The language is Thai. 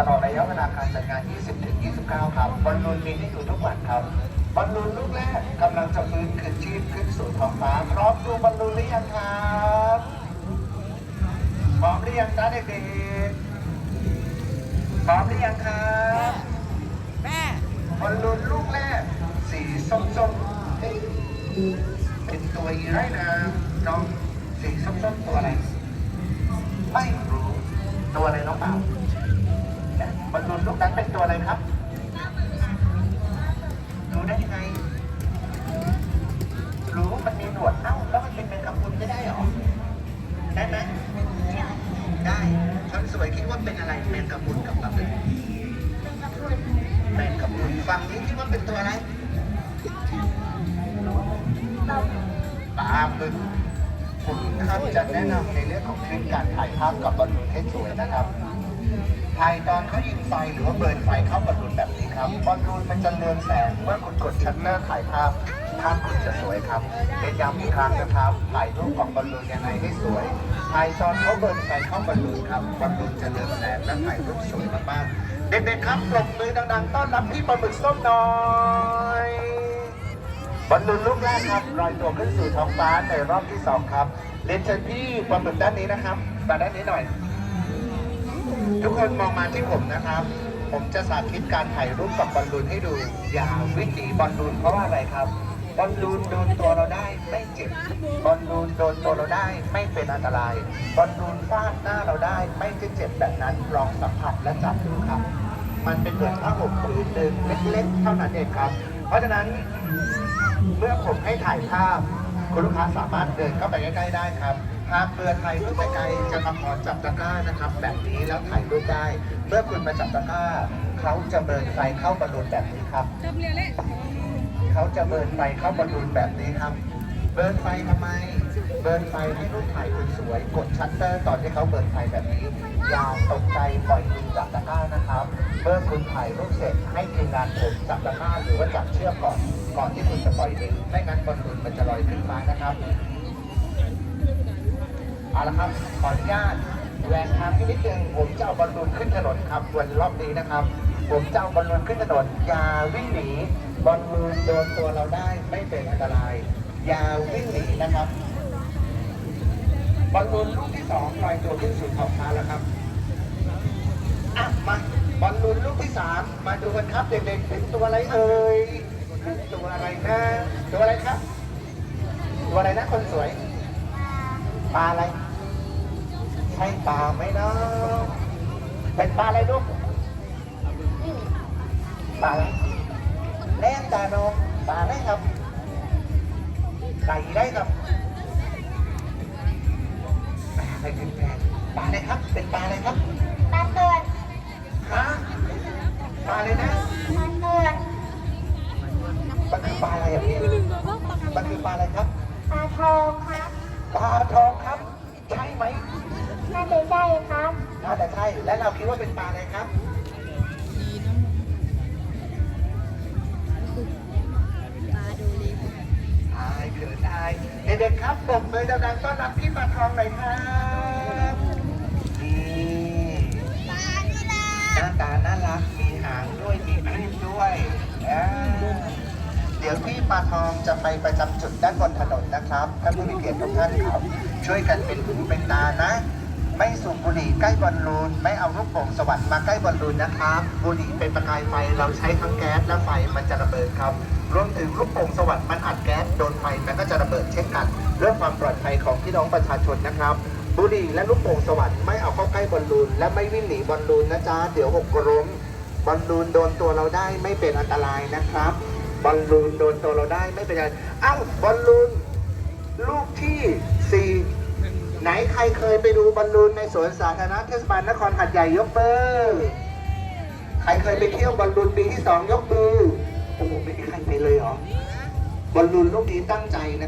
ตลอดระยะเวลาการจัดงาน 20-29 ครับบอลลูนมีให้ดูทุกวันครับบอลลูนลูกแรกกำลังจะฟื้นคืนชีพขึ้นสู่ท้องฟ้าพร้อมดูบอลลูนหรือยังครับพร้อมหรือยังจ้าเด็กๆพร้อมหรือยังครับแม่บอลลูนลูกแรกสีส้มๆเอ๊ะเป็นตัวอีไรนะ สวยคิดว่าเป็นอะไรแมงกะพรุนกับปลาหมึกแมงกะพรุนฟังนี้คิดว่าเป็นตัวอะไรปลาหมึกผมครับจะแนะนำในเรื่องของคลิปการถ่ายภาพกับบอลลูนให้สวยนะครับถ่ายตอนเขายิงไฟหรือว่าเบิร์นไฟเข้าบอลลูนแบบนี้ครับบอลลูนมันจะเรืองแสงเมื่อคุณกดชัตเตอร์ถ่ายภาพ ภาพคุณจะสวยครับเป็นย้ำอีกครั้งนะครับถ่ายรูปของบอลลูนยังไงให้สวยถ่ายตอนเขาเบิร์นไฟเข้าบอลลูนครับบอลลูนจะเรืองแสงและถ่ายรูปสวยมากๆเด็กๆครับปรบมือดังๆต้อนรับพี่ปลาหมึกส้มน่อยบอลลูนลูกแรกครับลอยตัวขึ้นสู่ท้องฟ้าในรอบที่สองครับเรียนเชิญพี่ปลาหมึกด้านนี้นะครับมาด้านนี้หน่อย ทุกคนมองมาที่ผมนะครับผมจะสาธิตการถ่ายรูปกับบอลลูนให้ดู อย่าวิ่งหนีบอลลูนเพราะว่าอะไรครับ บอลลูนโดนตัวเราได้ไม่เจ็บบอลลูนโดนตัวเราได้ไม่เป็นอันตรายบอลลูนฟาดหน้าเราได้ไม่จะเจ็บแบบนั้นลองสัมผัสและจับดูครับ มันเป็นเหมือนผ้าห่มผืนหนึ่งเล็กๆเท่านั้นเองครับ เพราะฉะนั้นเมื่อผมให้ถ่ายภาพคุณลูกค้าสามารถเดินเข้าไปใกล้ๆได้ครับหากเบื่อถ่ายรูปไกลจะมาขอจับตะกร้านะครับ แบบนี้แล้วถ่ายรูปได้ เมื่อคุณมาจับตะกร้า เขาจะเบิร์นไฟเข้าบอลลูนแบบนี้ครับจบ เขาจะเบิร์นไฟเข้าบอลลูนแบบนี้ครับ เบิร์นไฟทำไม เบิร์นไฟให้รูปถ่ายคุณสวยกดชัตเตอร์ตอนที่เขาเบิร์นไฟแบบนี้อย่าตกใจปล่อยมือจับตะกร้านะครับ เมื่อคุณถ่ายรูปเสร็จให้ทีมงานผมจับตะกร้าหรือว่าจับเชือกก่อนก่อนที่คุณจะปล่อยมือไม่งั้นบอลลูนมันจะลอยขึ้นฟ้านะครับเอาละครับขออนุญาตแหวกทางนิดนึงผมจะเอาบอลลูนขึ้นถนนครับวันรอบนี้นะครับ ผมจะเอาบอลลูนขึ้นถนนอย่าวิ่งหนีบอลลูนโดนตัวเราได้ไม่เป็นอันตรายอย่าวิ่งหนีนะครับบอลลูนลูกที่สองลอยตัวขึ้นสู่ท้องฟ้าแล้วครับอะมาบอลลูนลูกที่สามมาดูกันครับเด็กๆเป็นตัวอะไรเอ่ยเป็นตัวอะไรนะตัวอะไรครับ ตัวอะไรนะคนสวยปลาอะไรใช่ปลาไหมเนาะเป็นปลาอะไรลูก ปลาอะไรแล่นตาโนปลาอะไรครับไก่ได้ครับปลาอะไรเป็นแพนปลาอะไรครับ เป็นปลาอะไรครับปลาเตือนฮะปลาอะไรนะปลาเตือนมันคือปลาอะไรอะพี่มันคือปลาอะไรครับ ปลาทองครับ ปลาทองครับ ใช่ไหมน่าจะใช่ครับน่าจะใช่ และเราคิดว่าเป็นปลาอะไรครับ เขินอายเด็กๆครับปมมือดังๆต้อนรับพี่ปลาทองหน่อยครับนี่หน้าตาน่ารักมีหางด้วยมีครีบด้วยอ่าเดี๋ยวพี่ปลาทองจะไปประจำจุดด้านบนถนนนะครับท่านผู้มีเกียรติทุกท่านครับ ช่วยกันเป็นหูเป็นตานะ ไม่สูบบุหรี่ใกล้บอลลูน ไม่เอาลูกโป่งสวรรค์มาใกล้บอลลูนนะครับ บุหรี่เป็นประกายไฟเราใช้ทั้งแก๊สและไฟมันจะระเบิดครับ รวมถึงลูกโป่งสวรรค์มันอัดแก๊สโดนไฟมันก็จะระเบิดเช่นกันเรื่องความปลอดภัยของพี่น้องประชาชนนะครับ บุหรี่และลูกโป่งสวรรค์ไม่เอาเข้าใกล้บอลลูนและไม่วิ่งหนีบอลลูนนะจ๊ะเดี๋ยวหกล้มบอลลูนโดนตัวเราได้ไม่เป็นอันตรายนะครับบอลลูนโดนตัวเราได้ไม่เป็นอะไรอ้าวบอลลูนลูกที่สี่ ไหนใครเคยไปดูบอลลูนในสวนสาธารณะเทศบาลนครหัดใหญ่ยกมือใครเคยไปเที่ยวบอลลูนปีที่สองยกมือโอ้โหไม่มีใครไปเลยเหรอบอลลูนลูกนี้ตั้งใจนะครับ